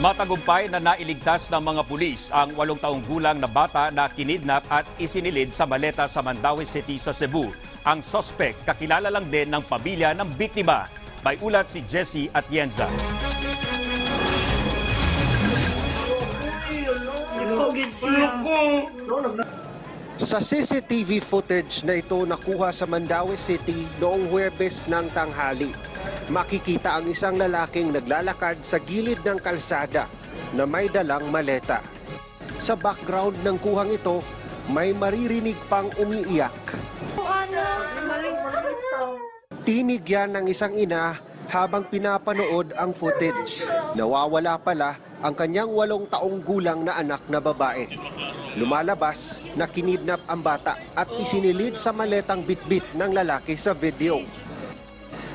Matagumpay na nailigtas ng mga pulis ang walong taong gulang na bata na kinidnap at isinilid sa maleta sa Mandaue City sa Cebu. Ang sospek kakilala lang din ng pamilya ng biktima. May ulat si Jesse Atienza. Sa CCTV footage na ito nakuha sa Mandaue City noong Huwebes ng tanghali, makikita ang isang lalaking naglalakad sa gilid ng kalsada na may dalang maleta. Sa background ng kuhang ito, may maririnig pang umiiyak. Tinig ng isang ina habang pinapanood ang footage. Nawawala pala ang kanyang walong taong gulang na anak na babae. Lumalabas na kinidnap ang bata at isinilid sa maletang bitbit ng lalaki sa video.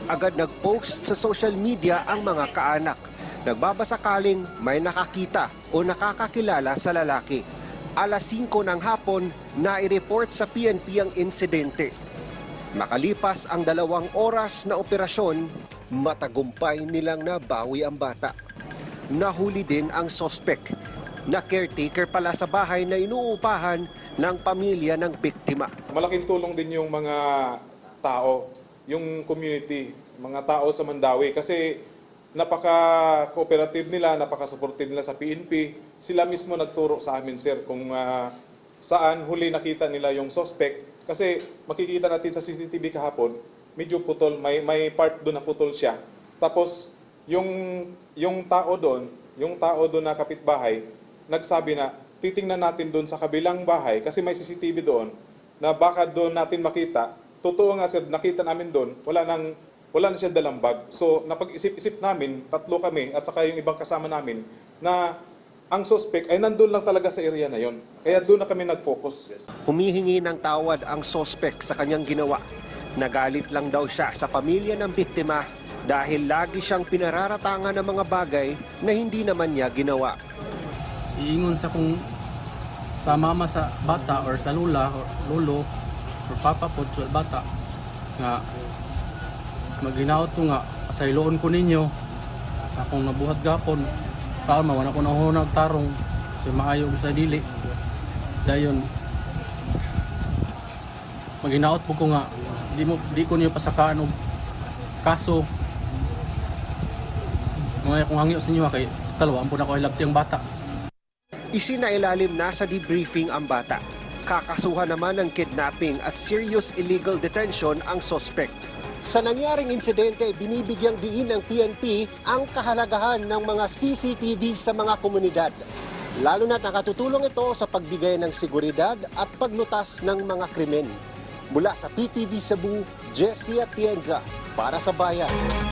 Agad nag-post sa social media ang mga kaanak. Nagbabasakaling may nakakita o nakakakilala sa lalaki. Alas 5 ng hapon, nai-report sa PNP ang insidente. Makalipas ang dalawang oras na operasyon, matagumpay nilang nabawi ang bata. Nahuli din ang sospek na caretaker pala sa bahay na inuupahan ng pamilya ng biktima. Malaking tulong din yung mga tao, yung community, mga tao sa Mandawi kasi napaka-cooperative nila, napaka-supportive nila sa PNP. Sila mismo nagturo sa amin, sir, kung ah, saan huli nakita nila yung suspect. Kasi makikita natin sa CCTV kahapon, medyo putol, may, may part doon na putol siya. Tapos, yung, yung tao doon, yung tao doon na kapitbahay, nagsabi na, titingnan natin doon sa kabilang bahay, kasi may CCTV doon, na baka doon natin makita, totoo nga sir, nakita namin doon, wala nang wala na siya dalang bag. So, napag-isip-isip namin, tatlo kami, at saka yung ibang kasama namin, na ang suspect ay nandun lang talaga sa area na yon. Kaya doon na kami nag-focus. Humihingi ng tawad ang sospek sa kanyang ginawa. Nagalit lang daw siya sa pamilya ng biktima dahil lagi siyang pinararatangan ng mga bagay na hindi naman niya ginawa. iingon sa kung sa mama sa bata or sa lula or lolo or papa po sa bata nga maghinaot ko nga asayloon ko ninyo akong nabuhat gapon para mawana ko na hunag tarong sa maayo sa dili dayon maghinaot po ko nga di mo di ko niyo pasakaan og kaso mga kung hangyo sa inyo kay talawaan po na ko hilabti ang bata Isinailalim na sa debriefing ang bata. Kakasuhan naman ng kidnapping at serious illegal detention ang sospek. Sa nangyaring insidente, binibigyang diin ng PNP ang kahalagahan ng mga CCTV sa mga komunidad. Lalo na nakatutulong ito sa pagbigay ng seguridad at paglutas ng mga krimen. Mula sa PTV Cebu, Jessie Atienza para sa Bayan.